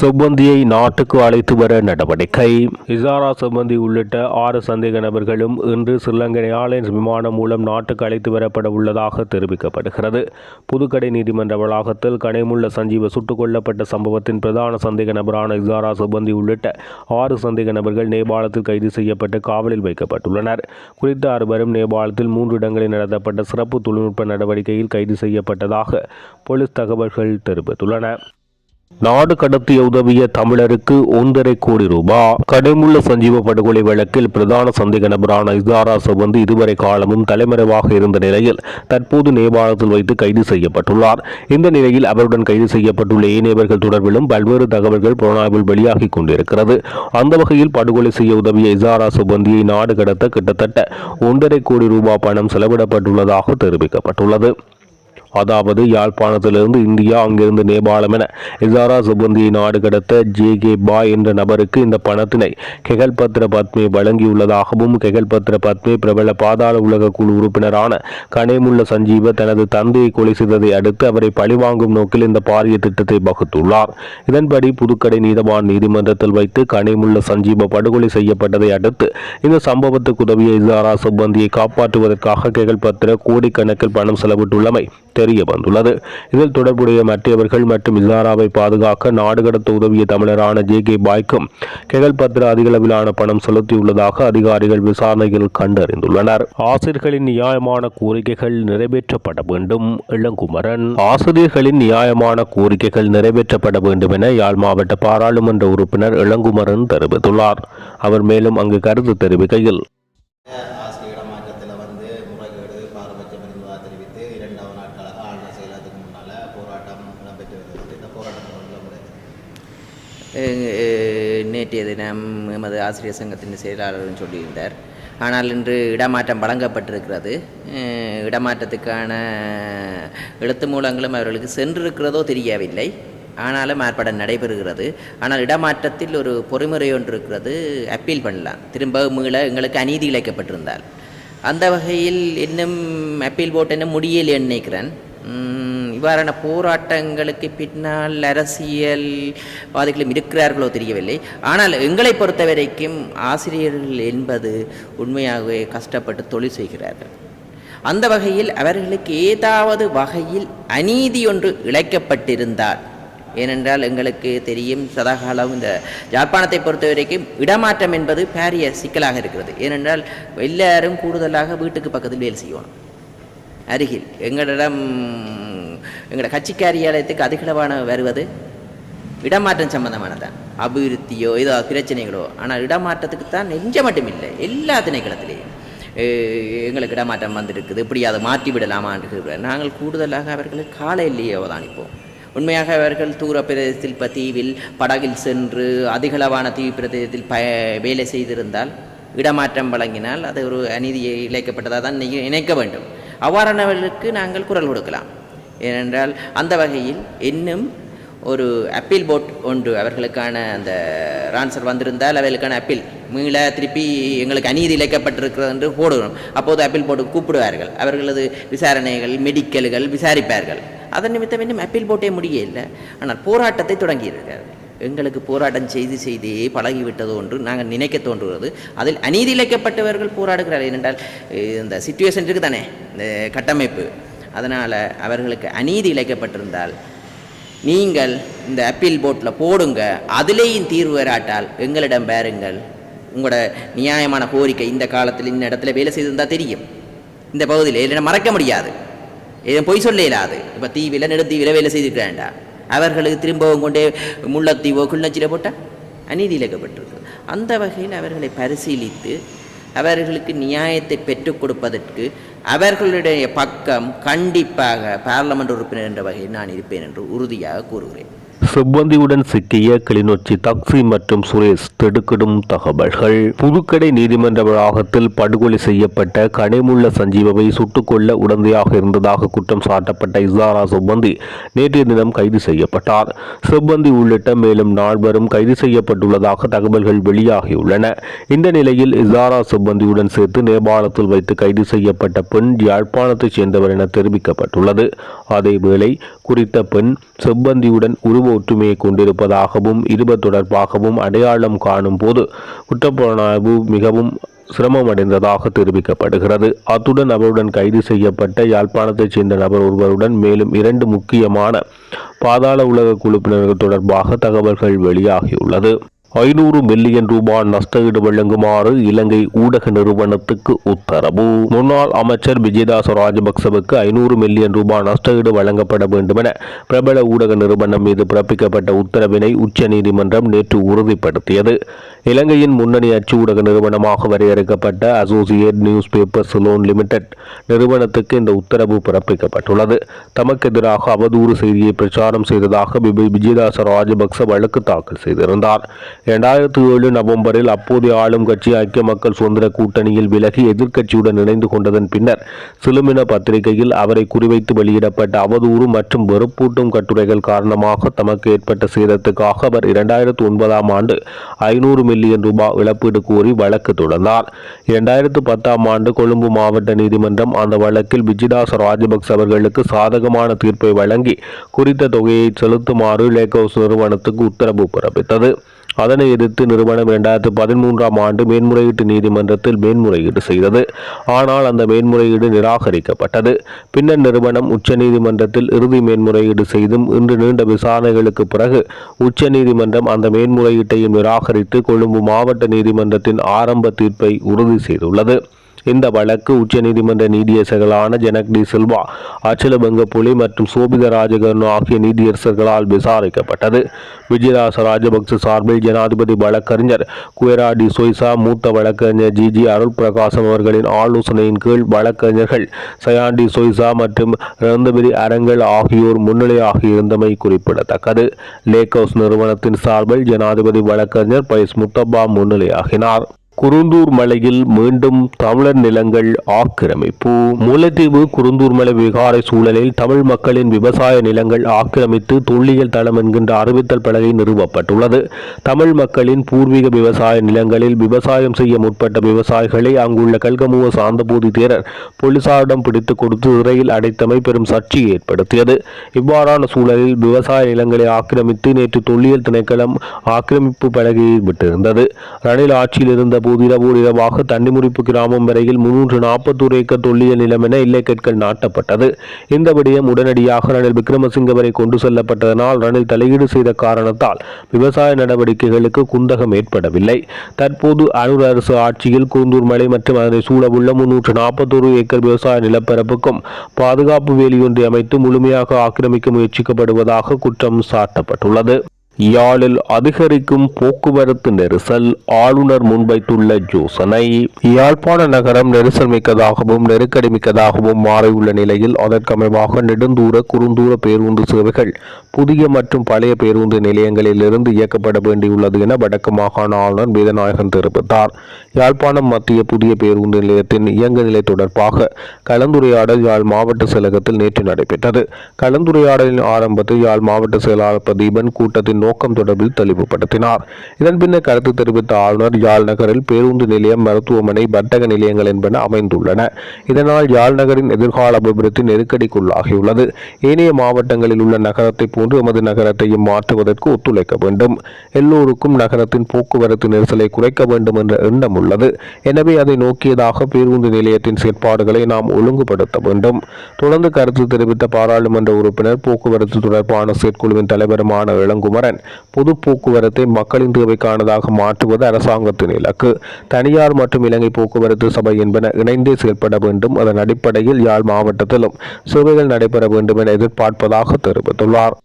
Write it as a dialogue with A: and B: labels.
A: சுபந்தியை நாட்டுக்கு அழைத்து வர நடவடிக்கை. இசாரா சுபந்தி உள்ளிட்ட ஆறு சந்தேக நபர்களும் இன்று ஸ்ரீலங்கை ஏர்லைன்ஸ் விமானம் மூலம் நாட்டுக்கு அழைத்து வரப்பட உள்ளதாக தெரிவிக்கப்படுகிறது. புதுக்கடை நீதிமன்ற வளாகத்தில் கனைமுள்ள சஞ்சீவ சுட்டுக் கொல்லப்பட்ட சம்பவத்தின் பிரதான சந்தேக நபரான இசாரா சுபந்தி உள்ளிட்ட ஆறு சந்தேக நபர்கள் நேபாளத்தில் கைது செய்யப்பட்டு காவலில் வைக்கப்பட்டுள்ளனர். குறித்த அறுவரும் நேபாளத்தில் மூன்று இடங்களில் நடத்தப்பட்ட சிறப்பு தொழில்நுட்ப நடவடிக்கையில் கைது செய்யப்பட்டதாக போலீஸ் தகவல்கள் தெரிவித்துள்ளன. நாடு கடத்திய உதவிய தமிழருக்கு ஒன்றரை கோடி ரூபாய் கடுமுள்ள சஞ்சீவ படுகொலை வழக்கில் பிரதான சந்தேக நபரான இசாரா சபந்து இதுவரை காலமும் தலைமறைவாக இருந்த நிலையில் தற்போது நேபாளத்தில் வைத்து கைது செய்யப்பட்டுள்ளார். இந்த நிலையில் அவருடன் கைது செய்யப்பட்டுள்ள ஏனையவர்கள் தொடர்பிலும் பல்வேறு தகவல்கள் புலனாய்வில் வெளியாகி கொண்டிருக்கிறது. அந்த வகையில் படுகொலை செய்ய உதவிய இசாரா சுபந்தியை நாடு கடத்த கிட்டத்தட்ட ஒன்றரை கோடி ரூபாய் பணம் செலவிடப்பட்டுள்ளதாக தெரிவிக்கப்பட்டுள்ளது. அதாவது யாழ்ப்பாணத்திலிருந்து இந்தியா அங்கிருந்து நேபாளம் என இசாரா சுபந்தியை நாடு கடத்த ஜே கே பாய் என்ற நபருக்கு இந்த பணத்தினை கெகல்பத்ர பத்மே வழங்கியுள்ளதாகவும் கெகல்பத்ர பத்மே பிரபல பாதாள உலக குழு உறுப்பினரான கனேமுள்ள சஞ்சீவ தனது தந்தையை கொலை செய்ததை அடுத்து அவரை பழிவாங்கும் நோக்கில் இந்த பாரிய திட்டத்தை வகுத்துள்ளார். இதன்படி புதுக்கடை நீதவான் நீதிமன்றத்தில் வைத்து கனேமுள்ள சஞ்சீவ படுகொலை செய்யப்பட்டதை அடுத்து இந்த சம்பவத்துக்கு உதவிய இசாரா சுபந்தியை காப்பாற்றுவதற்காக கெகல்பத்ர கோடிக்கணக்கில் பணம் செலவிட்டுள்ளமை தெரிய வந்துள்ளது. இதில் தொடர்புடைய மற்றவர்கள் மற்றும் இசாராவை பாதுகாக்க நாடு கடத்த உதவிய தமிழரான ஜே கே பாய்க்கும் கெகல் பத்ரா அதிகளவிலான பணம் செலுத்தியுள்ளதாக அதிகாரிகள் விசாரணையில் கண்டறிந்துள்ளனர். ஆசிரியர்களின் நியாயமான கோரிக்கைகள் நிறைவேற்றப்பட வேண்டும் இளங்குமரன். ஆசிரியர்களின் நியாயமான கோரிக்கைகள் நிறைவேற்றப்பட வேண்டும் என யாழ் மாவட்ட பாராளுமன்ற உறுப்பினர் இளங்குமரன் தெரிவித்துள்ளார். அவர் மேலும் அங்கு கருத்து தெரிவிக்கையில்
B: ஆசிரியர் இடமாற்றத்தில் வந்து முறைகேடு பாரபட்சம் இருந்ததாக இரண்டாவது நாட்களாக ஆளுநர் செயலகத்துக்கு முன்னால் போராட்டம் நடைபெற்று வருகிறது. இந்த போராட்டம்
C: நேற்றைய தினம் எமது ஆசிரியர் சங்கத்தின் செயலாளரும் சொல்லியிருந்தார். ஆனால் இன்று இடமாற்றம் வழங்கப்பட்டிருக்கிறது. இடமாற்றத்துக்கான எழுத்து மூலங்களும் அவர்களுக்கு சென்றிருக்கிறதோ தெரியவில்லை. ஆனாலும் ஏற்பாடு நடைபெறுகிறது. ஆனால் இடமாற்றத்தில் ஒரு பொறிமுறை ஒன்று இருக்கிறது. அப்பீல் பண்ணலாம். திரும்ப மீள எங்களுக்கு அநீதி இழைக்கப்பட்டிருந்தால். அந்த வகையில் இன்னும் அப்பீல் போட்டு என்ன முடியலைன்னு நினைக்கிறேன். இவ்வாறான போராட்டங்களுக்கு பின்னால் அரசியல்வாதிகளும் இருக்கிறார்களோ தெரியவில்லை. ஆனால் எங்களை பொறுத்த வரைக்கும் ஆசிரியர்கள் என்பது உண்மையாகவே கஷ்டப்பட்டு தொழில் செய்கிறார்கள். அந்த வகையில் அவர்களுக்கு ஏதாவது வகையில் அநீதி ஒன்று இழைக்கப்பட்டிருந்தால் ஏனென்றால் எங்களுக்கு தெரியும் சதாகாலம் இந்த ஜாப்பானத்தை பொறுத்த வரைக்கும் இடமாற்றம் என்பது பாரிய சிக்கலாக இருக்கிறது. ஏனென்றால் எல்லாரும் கூடுதலாக வீட்டுக்கு பக்கத்தில் வேலை செய்யணும். அருகில் எங்களிடம் எங்களோட கட்சி காரியாலயத்துக்கு அதிகளவான வருவது இடமாற்றம் சம்பந்தமானதான் அபிவிருத்தியோ ஏதோ பிரச்சனைகளோ ஆனால் இடமாற்றத்துக்கு தான் நெஞ்ச மட்டும் இல்லை எல்லா திணைக்களத்திலேயும். எங்களுக்கு இடமாற்றம் வந்திருக்குது. இப்படி அதை மாற்றி விடலாமான்னு நாங்கள் கூடுதலாக அவர்களை காலையிலேயே அவதானிப்போம். உண்மையாக அவர்கள் தூர பிரதேசத்தில் இப்போ தீவில் படகில் சென்று அதிகளவான தீவு பிரதேசத்தில் ப வேலை செய்திருந்தால் இடமாற்றம் வழங்கினால் அது ஒரு அநீதியை இழைக்கப்பட்டதாக தான் இணைக்க வேண்டும். அவ்வாறானவர்களுக்கு நாங்கள் குரல் கொடுக்கலாம். ஏனென்றால் அந்த வகையில் இன்னும் ஒரு அப்பீல் போட் ஒன்று அவர்களுக்கான அந்த ரான்சர் வந்திருந்தால் அவர்களுக்கான அப்பீல். மீள திருப்பி எங்களுக்கு அநீதி இழைக்கப்பட்டிருக்கிறது என்று போடுகிறோம். அப்போது அப்பீல் போட்டு கூப்பிடுவார்கள். அவர்களது விசாரணைகள் மெடிக்கல்கள் விசாரிப்பார்கள். அதன் நிமித்தம் இன்னும் அப்பீல் போட்டே முடியல ஆனால் போராட்டத்தை தொடங்கியிருக்கார் எங்களுக்கு போராட்டம் செய்து செய்தே பழகிவிட்டது ஒன்று நாங்கள் நினைக்க தோன்றுகிறது. அதில் அநீதி இழைக்கப்பட்டவர்கள் போராடுகிறார்கள். ஏனென்றால் இந்த சுச்சுவேஷன் இருக்குது தானே இந்த கட்டமைப்பு. அதனால் அவர்களுக்கு அநீதி இழைக்கப்பட்டிருந்தால் நீங்கள் இந்த அப்பீல் போட்டில் போடுங்க. அதிலேயும் தீர்வு வராட்டால் எங்களிடம் பாருங்கள். உங்களோட நியாயமான கோரிக்கை இந்த காலத்தில் இந்த இடத்துல வேலை செய்திருந்தால் தெரியும். இந்த பகுதியில் இல்லைன்னா மறக்க முடியாது. இதை பொய் சொல்ல இயலாது இப்போ தீவில் நெடுத்தீவில் வேலை செய்திருக்கிறாண்டா அவர்களுக்கு திரும்பவும் கொண்டே முள்ளத்தீவோ குள்ளச்சில போட்டால் அநீதி இழக்கப்பட்டிருக்கு. அந்த வகையில் அவர்களை பரிசீலித்து அவர்களுக்கு நியாயத்தை பெற்றுக் கொடுப்பதற்கு அவர்களுடைய பக்கம் கண்டிப்பாக பாராளுமன்ற உறுப்பினர் என்ற வகையில் நான் இருப்பேன் என்று உறுதியாக கூறுகிறேன்.
A: செவ்வந்தியுடன் சிக்கிய கிளிநொச்சி தக்சி மற்றும் சுரேஷ் திடுக்கிடும் தகவல்கள். புதுக்கடை நீதிமன்ற வளாகத்தில் படுகொலை செய்யப்பட்ட கனிமுள்ள சஞ்சீவவை சுட்டுக்கொள்ள உடந்தையாக இருந்ததாக குற்றம் சாட்டப்பட்ட இசாரா சுப்பந்தி நேற்றைய தினம் கைது செய்யப்பட்டார். செவ்வந்தி உள்ளிட்ட மேலும் நால்வரும் கைது செய்யப்பட்டுள்ளதாக தகவல்கள் வெளியாகியுள்ளன. இந்த நிலையில் இசாரா செவ்வந்தியுடன் சேர்த்து நேபாளத்தில் வைத்து கைது செய்யப்பட்ட பெண் யாழ்ப்பாணத்தைச் சேர்ந்தவர் என தெரிவிக்கப்பட்டுள்ளது. அதேவேளை குறித்த பெண் செவ்வந்தியுடன் உருவ ஒற்றுமையை கொண்டிருப்பதாகவும் இருப தொடர்பாகவும் அடையாளம் காணும் போது குற்றப்புலனாய்வு மிகவும் சிரமமடைந்ததாக தெரிவிக்கப்படுகிறது. அத்துடன் அவருடன் கைது செய்யப்பட்ட யாழ்ப்பாணத்தைச் சேர்ந்த நபர் ஒருவருடன் மேலும் இரண்டு முக்கியமான பாதாள உலக குழுப்பினர்கள் தொடர்பாக தகவல்கள் வெளியாகியுள்ளது. ஐநூறு மில்லியன் ரூபாய் நஷ்டஈடு வழங்குமாறு இலங்கை ஊடக நிறுவனத்துக்கு உத்தரவு. முன்னாள் அமைச்சர் விஜயதாச ராஜபக்சவுக்கு ஐநூறு மில்லியன் ரூபாய் நஷ்டஈடு வழங்கப்பட வேண்டும் என பிரபல ஊடக நிறுவனம் மீது பிறப்பிக்கப்பட்ட உத்தரவினை உச்சநீதிமன்றம் நேற்று உறுதிப்படுத்தியது. இலங்கையின் முன்னணி அச்சு ஊடக நிறுவனமாக வரையறுக்கப்பட்ட associate newspaper Ceylon limited நிறுவனத்துக்கு இந்த உத்தரவு பிறப்பிக்கப்பட்டுள்ளது. தமக்கு எதிராக அவதூறு செய்தியை பிரச்சாரம் செய்ததாக விஜயதாச ராஜபக்ச வழக்கு தாக்கல் செய்திருந்தார். இரண்டாயிரத்தி ஏழு நவம்பரில் அப்போதைய ஆளும் கட்சி ஐக்கிய மக்கள் சுதந்திர கூட்டணியில் விலகி எதிர்க்கட்சியுடன் இணைந்து கொண்டதன் பின்னர் சிலுமின பத்திரிகையில் அவரை குறிவைத்து வெளியிடப்பட்ட அவதூறு மற்றும் வெறுப்பூட்டும் கட்டுரைகள் காரணமாக தமக்கு ஏற்பட்ட சேதத்துக்காக அவர் இரண்டாயிரத்து ஒன்பதாம் ஆண்டு ஐநூறு மில்லியன் ரூபாய் இழப்பீடு கோரி வழக்கு தொடர்ந்தார். இரண்டாயிரத்து பத்தாம் ஆண்டு கொழும்பு மாவட்ட நீதிமன்றம் அந்த வழக்கில் விஜிதாஸ் ராஜபக்ச அவர்களுக்கு சாதகமான தீர்ப்பை வழங்கி குறித்த தொகையை செலுத்துமாறு லேக் ஹவுஸ் நிறுவனத்துக்கு உத்தரவு பிறப்பித்தது. அதனை எதிர்த்து நிறுவனம் இரண்டாயிரத்து பதிமூன்றாம் ஆண்டு மேன்முறையீட்டு நீதிமன்றத்தில் மேன்முறையீடு செய்தது. ஆனால் அந்த மேன்முறையீடு நிராகரிக்கப்பட்டது. பின்னர் நிறுவனம் உச்சநீதிமன்றத்தில் இறுதி மேன்முறையீடு செய்தும் இன்று நீண்ட விசாரணைகளுக்கு பிறகு உச்சநீதிமன்றம் அந்த மேன்முறையீட்டையும் நிராகரித்து கொழும்பு மாவட்ட நீதிமன்றத்தின் ஆரம்ப தீர்ப்பை உறுதி செய்துள்ளது. இந்த வழக்கு உச்சநீதிமன்ற நீதியரசர்களான ஜனக் டி சில்வா அச்சலபங்க புலி மற்றும் சோபித ராஜகர்ணு ஆகிய நீதியரசர்களால் விசாரிக்கப்பட்டது. விஜயதாச ராஜபக்ச சார்பில் ஜனாதிபதி வழக்கறிஞர் குயரா டி சொய்சா மூத்த வழக்கறிஞர் ஜி ஜி அருள் பிரகாசம் அவர்களின் ஆலோசனையின் கீழ் வழக்கறிஞர்கள் சயாண்டி சொய்சா மற்றும் ரந்தபதி அரங்கல் ஆகியோர் முன்னிலையாகியிருந்தமை குறிப்பிடத்தக்கது. லேக் ஹவுஸ் நிறுவனத்தின் சார்பில் ஜனாதிபதி வழக்கறிஞர் பைஸ் முத்தப்பா முன்னிலையாகினார். குருந்தூர் மலையில் மீண்டும் தமிழர் நிலங்கள் ஆக்கிரமிப்பு. முல்லைத்தீவு குருந்தூர் மலை விகாரை சூழலில் தமிழ் மக்களின் விவசாய நிலங்கள் ஆக்கிரமித்து தொல்லியல் தளம் என்கின்ற அறிவித்தல் பலகை நிறுவப்பட்டுள்ளது. தமிழ் மக்களின் பூர்வீக விவசாய நிலங்களில் விவசாயம் செய்ய முற்பட்ட விவசாயிகளை அங்குள்ள கல்கமுவ சாந்தபூதி தேரர் போலீசாரிடம் பிடித்து கொடுத்து சிறையில் அடைத்தமை பெரும் சர்ச்சையை ஏற்படுத்தியது. இவ்வாறான சூழலில் விவசாய நிலங்களை ஆக்கிரமித்து நேற்று தொல்லியல் திணைக்களம் ஆக்கிரமிப்பு பலகையை விட்டிருந்தது. ரணில் ஆட்சியில் இருந்த போது இரவு இரவாக தண்ணிமுறிப்பு கிராமம் வரையில் முன்னூற்று நாற்பத்தோரு ஏக்கர் தொல்லியல் நிலம் என இல்லைக்கற்கள் நாட்டப்பட்டது. இந்த விடயம் உடனடியாக ரணில் விக்ரமசிங்க வரை கொண்டு செல்லப்பட்டதனால் ரணில் தலையீடு செய்த காரணத்தால் விவசாய நடவடிக்கைகளுக்கு குந்தகம் ஏற்படவில்லை. தற்போது அனுர் அரசு ஆட்சியில் கூந்தூர் மலை மற்றும் அதனை சூழவுள்ள முன்னூற்று நாற்பத்தோரு ஏக்கர் விவசாய நிலப்பரப்புக்கும் பாதுகாப்பு வேலியொன்றை அமைத்து முழுமையாக ஆக்கிரமிக்க முயற்சிக்கப்படுவதாக குற்றம் சாட்டப்பட்டுள்ளது. யாழில் அதிகரிக்கும் போக்குவரத்து நெரிசல் ஆளுநர் முன்வைத்துள்ள யோசனை. யாழ்ப்பாண நகரம் நெரிசல் மிக்கதாகவும் நெருக்கடி மிக்கதாகவும் மாறியுள்ள நிலையில் அதற்கமைவாக நெடுந்தூர குறுந்தூர பேருந்து சேவைகள் புதிய மற்றும் பழைய பேருந்து நிலையங்களிலிருந்து இயக்கப்பட வேண்டியுள்ளது என வடக்கு மாகாண ஆளுநர் வேதநாயகன் தெரிவித்தார். யாழ்ப்பாணம் மத்திய புதிய பேருந்து நிலையத்தின் இயங்க நிலை தொடர்பாக கலந்துரையாடல் யாழ் மாவட்ட செயலகத்தில் நேற்று நடைபெற்றது. கலந்துரையாடலின் ஆரம்பத்தில் யாழ் மாவட்ட செயலாளர் பிரதீபன் கூட்டத்தின் நோக்கம் தொடர்பில் தெளிவுபடுத்தினார். இதன் பின்னர் கருத்து தெரிவித்த ஆளுநர் யாழ் நகரில் பேருந்து நிலையம் மருத்துவமனை வர்த்தக நிலையங்கள் என்பன அமைந்துள்ளன. இதனால் யாழ் நகரின் எதிர்கால அபிவிருத்தி நெருக்கடிக்குள்ளாகியுள்ளது. ஏனைய மாவட்டங்களில் உள்ள நகரத்தை போன்று எமது நகரத்தையும் மாற்றுவதற்கு ஒத்துழைக்க வேண்டும். எல்லோருக்கும் நகரத்தின் போக்குவரத்து நெரிசலை குறைக்க வேண்டும் என்ற எண்ணம் உள்ளது. எனவே அதை நோக்கியதாக பேருந்து நிலையத்தின் செயற்பாடுகளை நாம் ஒழுங்குபடுத்த வேண்டும். தொடர்ந்து கருத்து தெரிவித்த பாராளுமன்ற உறுப்பினர் போக்குவரத்து தொடர்பான செயற்குழுவின் தலைவருமான இளங்குமரன் பொது போக்குவரத்தை மக்களின் தேவைக்கானதாக மாற்றுவது அரசாங்கத்தின் இலக்கு. தனியார் மற்றும் இலங்கை போக்குவரத்து சபை என்பன இணைந்தே செயல்பட வேண்டும். அதன் அடிப்படையில் யாழ் மாவட்டத்திலும் சேவைகள் நடைபெற வேண்டும் என எதிர்பார்ப்பதாக தெரிவித்துள்ளார்.